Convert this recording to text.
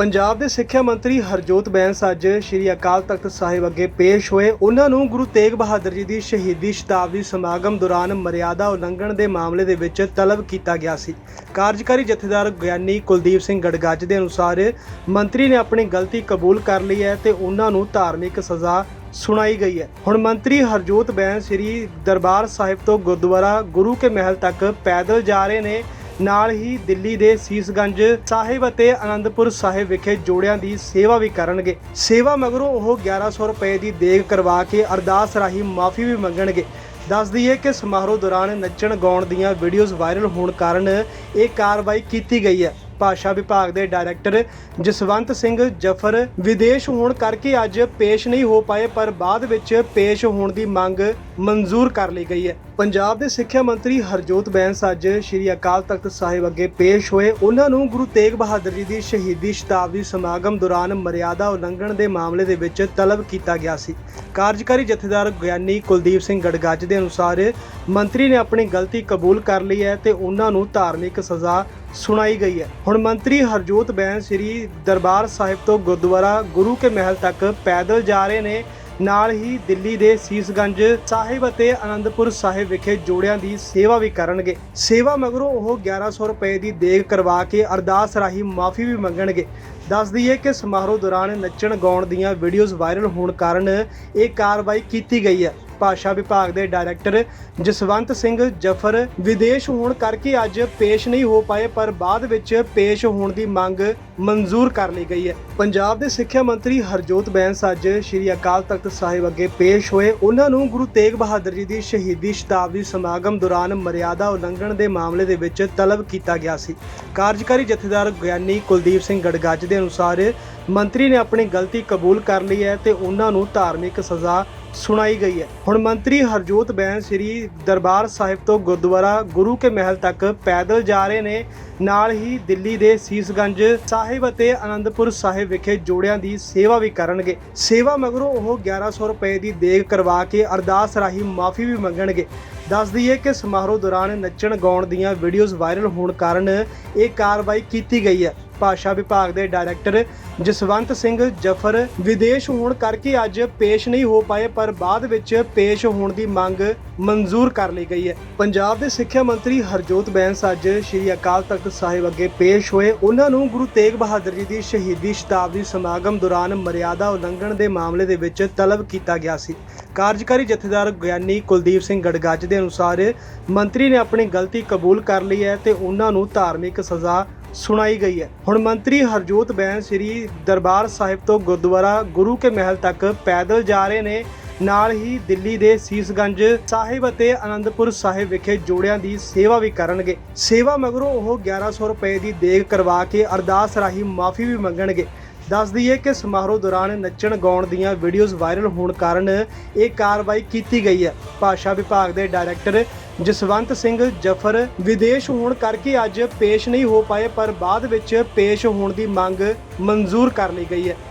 ਪੰਜਾਬ ਦੇ ਸਿੱਖਿਆ ਮੰਤਰੀ ਹਰਜੋਤ ਬੈਂਸ ਅੱਜ ਸ੍ਰੀ ਅਕਾਲ ਤਖਤ ਸਾਹਿਬ ਅੱਗੇ ਪੇਸ਼ ਹੋਏ। ਉਹਨਾਂ ਨੂੰ ਗੁਰੂ ਤੇਗ ਬਹਾਦਰ ਜੀ ਦੀ ਸ਼ਹੀਦੀ ਸ਼ਤਾਬਦੀ ਸਮਾਗਮ ਦੌਰਾਨ ਮਰਿਆਦਾ ਉਲੰਘਣ ਦੇ ਮਾਮਲੇ ਦੇ ਵਿੱਚ ਤਲਬ ਕੀਤਾ ਗਿਆ ਸੀ। ਕਾਰਜਕਾਰੀ ਜਥੇਦਾਰ ਗਿਆਨੀ ਕੁਲਦੀਪ ਸਿੰਘ ਗੜਗੱਜ ਦੇ ਅਨੁਸਾਰ ਮੰਤਰੀ ਨੇ ਆਪਣੀ ਗਲਤੀ ਕਬੂਲ ਕਰ ਲਈ ਹੈ ਤੇ ਉਹਨਾਂ ਨੂੰ ਧਾਰਮਿਕ ਸਜ਼ਾ ਸੁਣਾਈ ਗਈ ਹੈ। ਹੁਣ ਮੰਤਰੀ ਹਰਜੋਤ ਬੈਂਸ ਸ੍ਰੀ ਦਰਬਾਰ ਸਾਹਿਬ ਤੋਂ ਗੁਰਦੁਆਰਾ ਗੁਰੂ ਕੇ ਮਹਿਲ ਤੱਕ ਪੈਦਲ ਜਾ ਰਹੇ ਨੇ। ਨਾਲ ਹੀ ਦਿੱਲੀ ਦੇ ਸੀਸਗੰਜ ਸਾਹਿਬ ਅਤੇ ਅਨੰਦਪੁਰ ਸਾਹਿਬ ਵਿਖੇ ਜੋੜਿਆਂ ਦੀ ਸੇਵਾ ਵੀ ਕਰਨਗੇ। ਸੇਵਾ ਮਗਰੋਂ ਉਹ 1100 ਰੁਪਏ ਦੀ ਦੇਗ ਕਰਵਾ ਕੇ ਅਰਦਾਸ ਰਾਹੀਂ ਮਾਫੀ ਵੀ ਮੰਗਣਗੇ। ਦੱਸ ਦਈਏ ਕਿ ਸਮਾਰੋਹ ਦੌਰਾਨ ਨੱਚਣ ਗਾਉਣ ਦੀਆਂ ਵੀਡੀਓਜ਼ ਵਾਇਰਲ ਹੋਣ ਕਾਰਨ ਇਹ ਕਾਰਵਾਈ ਕੀਤੀ ਗਈ ਹੈ। ਭਾਸ਼ਾ ਵਿਭਾਗ ਦੇ ਡਾਇਰੈਕਟਰ ਜਸਵੰਤ ਸਿੰਘ ਜਫਰ, ਵਿਦੇਸ਼ ਹੋਣ ਕਰਕੇ ਅੱਜ ਪੇਸ਼ ਨਹੀਂ ਹੋ ਪਾਏ, ਪਰ ਬਾਅਦ ਵਿੱਚ ਪੇਸ਼ ਹੋਣ ਦੀ ਮੰਗ ਮਨਜ਼ੂਰ ਕਰ ਲਈ ਗਈ ਹੈ। ਪੰਜਾਬ ਦੇ ਸਿੱਖਿਆ ਮੰਤਰੀ ਹਰਜੋਤ ਬੈਂਸ ਅੱਜ ਸ੍ਰੀ ਅਕਾਲ ਤਖਤ ਸਾਹਿਬ ਅੱਗੇ ਪੇਸ਼ ਹੋਏ। ਉਹਨਾਂ ਨੂੰ ਗੁਰੂ ਤੇਗ ਬਹਾਦਰ ਜੀ ਦੀ ਸ਼ਹੀਦੀ ਸ਼ਤਾਬਦੀ ਸਮਾਗਮ ਦੌਰਾਨ ਮਰਿਆਦਾ ਉਲੰਘਣ ਦੇ ਮਾਮਲੇ ਦੇ ਵਿੱਚ ਤਲਬ ਕੀਤਾ ਗਿਆ ਸੀ। ਕਾਰਜਕਾਰੀ ਜਥੇਦਾਰ ਗਿਆਨੀ ਕੁਲਦੀਪ ਸਿੰਘ ਗੜਗੱਜ ਦੇ ਅਨੁਸਾਰ ਮੰਤਰੀ ਨੇ ਆਪਣੀ ਗਲਤੀ ਕਬੂਲ ਕਰ ਲਈ ਹੈ ਤੇ ਉਹਨਾਂ ਨੂੰ ਧਾਰਮਿਕ ਸਜ਼ਾ ਸੁਣਾਈ ਗਈ ਹੈ। ਹੁਣ ਮੰਤਰੀ ਹਰਜੋਤ ਬੈਨ ਸ੍ਰੀ ਦਰਬਾਰ ਸਾਹਿਬ ਤੋਂ ਗੁਰਦੁਆਰਾ ਗੁਰੂ ਕੇ ਮਹਿਲ ਤੱਕ ਪੈਦਲ ਜਾ ਰਹੇ ਨੇ। ਨਾਲ ਹੀ ਦਿੱਲੀ ਦੇ ਸੀਸਗੰਜ ਸਾਹਿਬ ਅਤੇ ਆਨੰਦਪੁਰ ਸਾਹਿਬ ਵਿਖੇ ਜੋੜਿਆਂ ਦੀ ਸੇਵਾ ਵੀ ਕਰਨਗੇ। ਸੇਵਾ ਮਗਰੋਂ ਉਹ 1100 ਰੁਪਏ ਦੀ ਦੇਗ ਕਰਵਾ ਕੇ ਅਰਦਾਸ ਰਾਹੀਂ ਮਾਫੀ ਵੀ ਮੰਗਣਗੇ। ਦੱਸ ਦਈਏ ਕਿ ਸਮਾਰੋਹ ਦੌਰਾਨ ਨੱਚਣ ਗਾਉਣ ਦੀਆਂ ਵੀਡੀਓਜ਼ ਵਾਇਰਲ ਹੋਣ ਕਾਰਨ ਇਹ ਕਾਰਵਾਈ ਕੀਤੀ ਗਈ ਹੈ। ਭਾਸ਼ਾ ਵਿਭਾਗ ਦੇ ਡਾਇਰੈਕਟਰ ਜਸਵੰਤ ਸਿੰਘ ਜਫਰ, ਵਿਦੇਸ਼ ਹੋਣ ਕਰਕੇ ਅੱਜ ਪੇਸ਼ ਨਹੀਂ ਹੋ ਪਾਏ, ਪਰ ਬਾਅਦ ਵਿੱਚ ਪੇਸ਼ ਹੋਣ ਦੀ ਮੰਗ ਮਨਜ਼ੂਰ ਕਰ ਲਈ ਗਈ ਹੈ। ਪੰਜਾਬ ਦੇ ਸਿੱਖਿਆ ਮੰਤਰੀ ਹਰਜੋਤ ਬੈਂਸ ਅੱਜ ਸ੍ਰੀ ਅਕਾਲ ਤਖਤ ਸਾਹਿਬ ਅੱਗੇ ਪੇਸ਼ ਹੋਏ। ਉਹਨਾਂ ਨੂੰ ਗੁਰੂ ਤੇਗ ਬਹਾਦਰ ਜੀ ਦੀ ਸ਼ਹੀਦੀ ਸ਼ਤਾਬਦੀ ਸਮਾਗਮ ਦੌਰਾਨ ਮਰਿਆਦਾ ਉਲੰਘਣ ਦੇ ਮਾਮਲੇ ਦੇ ਵਿੱਚ ਤਲਬ ਕੀਤਾ ਗਿਆ ਸੀ। ਕਾਰਜਕਾਰੀ ਜਥੇਦਾਰ ਗਿਆਨੀ ਕੁਲਦੀਪ ਸਿੰਘ ਗੜਗੱਜ ਦੇ ਅਨੁਸਾਰ ਮੰਤਰੀ ਨੇ ਆਪਣੀ ਗਲਤੀ ਕਬੂਲ ਕਰ ਲਈ ਹੈ ਤੇ ਉਹਨਾਂ ਨੂੰ ਧਾਰਮਿਕ ਸਜ਼ਾ ਸੁਣਾਈ ਗਈ ਹੈ। ਹੁਣ ਮੰਤਰੀ ਹਰਜੋਤ ਬੈਂਸ ਸ੍ਰੀ ਦਰਬਾਰ ਸਾਹਿਬ ਤੋਂ ਗੁਰਦੁਆਰਾ ਗੁਰੂ ਕੇ ਮਹਿਲ ਤੱਕ ਪੈਦਲ ਜਾ ਰਹੇ ਨੇ। ਨਾਲ ਹੀ ਦਿੱਲੀ ਦੇ ਸੀਸਗੰਜ ਸਾਹਿਬ ਅਤੇ ਅਨੰਦਪੁਰ ਸਾਹਿਬ ਵਿਖੇ ਜੋੜਿਆਂ ਦੀ ਸੇਵਾ ਵੀ ਕਰਨਗੇ। ਸੇਵਾ ਮਗਰੋਂ ਉਹ 1100 ਰੁਪਏ ਦੀ ਦੇਗ ਕਰਵਾ ਕੇ ਅਰਦਾਸ ਰਾਹੀਂ ਮਾਫੀ ਵੀ ਮੰਗਣਗੇ। ਦੱਸ ਦਈਏ ਕਿ ਸਮਾਰੋਹ ਦੌਰਾਨ ਨੱਚਣ ਗਾਉਣ ਦੀਆਂ ਵੀਡੀਓਜ਼ ਵਾਇਰਲ ਹੋਣ ਕਾਰਨ ਇਹ ਕਾਰਵਾਈ ਕੀਤੀ ਗਈ ਹੈ। ਭਾਸ਼ਾ ਵਿਭਾਗ ਦੇ ਡਾਇਰੈਕਟਰ ਜਸਵੰਤ ਸਿੰਘ ਜਫਰ, ਵਿਦੇਸ਼ ਹੋਣ ਕਰਕੇ ਅੱਜ ਪੇਸ਼ ਨਹੀਂ ਹੋ ਪਾਏ, ਪਰ ਬਾਅਦ ਵਿੱਚ ਪੇਸ਼ ਹੋਣ ਦੀ ਮੰਗ ਮਨਜ਼ੂਰ ਕਰ ਲਈ ਗਈ ਹੈ। ਪੰਜਾਬ ਦੇ ਸਿੱਖਿਆ ਮੰਤਰੀ ਹਰਜੋਤ ਬੈਂਸ ਅੱਜ ਸ੍ਰੀ ਅਕਾਲ ਤਖਤ ਸਾਹਿਬ ਅੱਗੇ ਪੇਸ਼ ਹੋਏ। ਉਹਨਾਂ ਨੂੰ ਗੁਰੂ ਤੇਗ ਬਹਾਦਰ ਜੀ ਦੀ ਸ਼ਹੀਦੀ ਸ਼ਤਾਬਦੀ ਸਮਾਗਮ ਦੌਰਾਨ ਮਰਿਆਦਾ ਉਲੰਘਣ ਦੇ ਮਾਮਲੇ ਦੇ ਵਿੱਚ ਤਲਬ ਕੀਤਾ ਗਿਆ ਸੀ। ਕਾਰਜਕਾਰੀ ਜਥੇਦਾਰ ਗਿਆਨੀ ਕੁਲਦੀਪ ਸਿੰਘ ਗੜਗੱਜ ਦੇ ਅਨੁਸਾਰ ਮੰਤਰੀ ਨੇ ਆਪਣੀ ਗਲਤੀ ਕਬੂਲ ਕਰ ਲਈ ਹੈ ਤੇ ਉਹਨਾਂ ਨੂੰ ਧਾਰਮਿਕ ਸਜ਼ਾ ਸੁਣਾਈ ਗਈ ਹੈ। ਹੁਣ ਮੰਤਰੀ ਹਰਜੋਤ ਬੈਂਸ ਸ੍ਰੀ ਦਰਬਾਰ ਸਾਹਿਬ ਤੋਂ ਗੁਰਦੁਆਰਾ ਗੁਰੂ ਕੇ ਮਹਿਲ ਤੱਕ ਪੈਦਲ ਜਾ ਰਹੇ ਨੇ। ਨਾਲ ਹੀ ਦਿੱਲੀ ਦੇ ਸੀਸਗੰਜ ਸਾਹਿਬ ਅਤੇ ਅਨੰਦਪੁਰ ਸਾਹਿਬ ਵਿਖੇ ਜੋੜਿਆਂ ਦੀ ਸੇਵਾ ਵੀ ਕਰਨਗੇ। ਸੇਵਾ ਮਗਰੋਂ ਉਹ 1100 ਰੁਪਏ ਦੀ ਦੇਗ ਕਰਵਾ ਕੇ ਅਰਦਾਸ ਰਾਹੀਂ ਮਾਫੀ ਵੀ ਮੰਗਣਗੇ। ਦੱਸ ਦਈਏ ਕਿ ਸਮਾਰੋਹ ਦੌਰਾਨ ਨੱਚਣ ਗਾਉਣ ਦੀਆਂ ਵੀਡੀਓਜ਼ ਵਾਇਰਲ ਹੋਣ ਕਾਰਨ ਇਹ ਕਾਰਵਾਈ ਕੀਤੀ ਗਈ ਹੈ। ਭਾਸ਼ਾ ਵਿਭਾਗ ਦੇ ਡਾਇਰੈਕਟਰ ਜਸਵੰਤ ਸਿੰਘ ਜਫਰ, ਵਿਦੇਸ਼ ਹੋਣ ਕਰਕੇ ਅੱਜ ਪੇਸ਼ ਨਹੀਂ ਹੋ ਪਾਏ, ਪਰ ਬਾਅਦ ਵਿੱਚ ਪੇਸ਼ ਹੋਣ ਦੀ ਮੰਗ ਮਨਜ਼ੂਰ ਕਰ ਲਈ ਗਈ ਹੈ।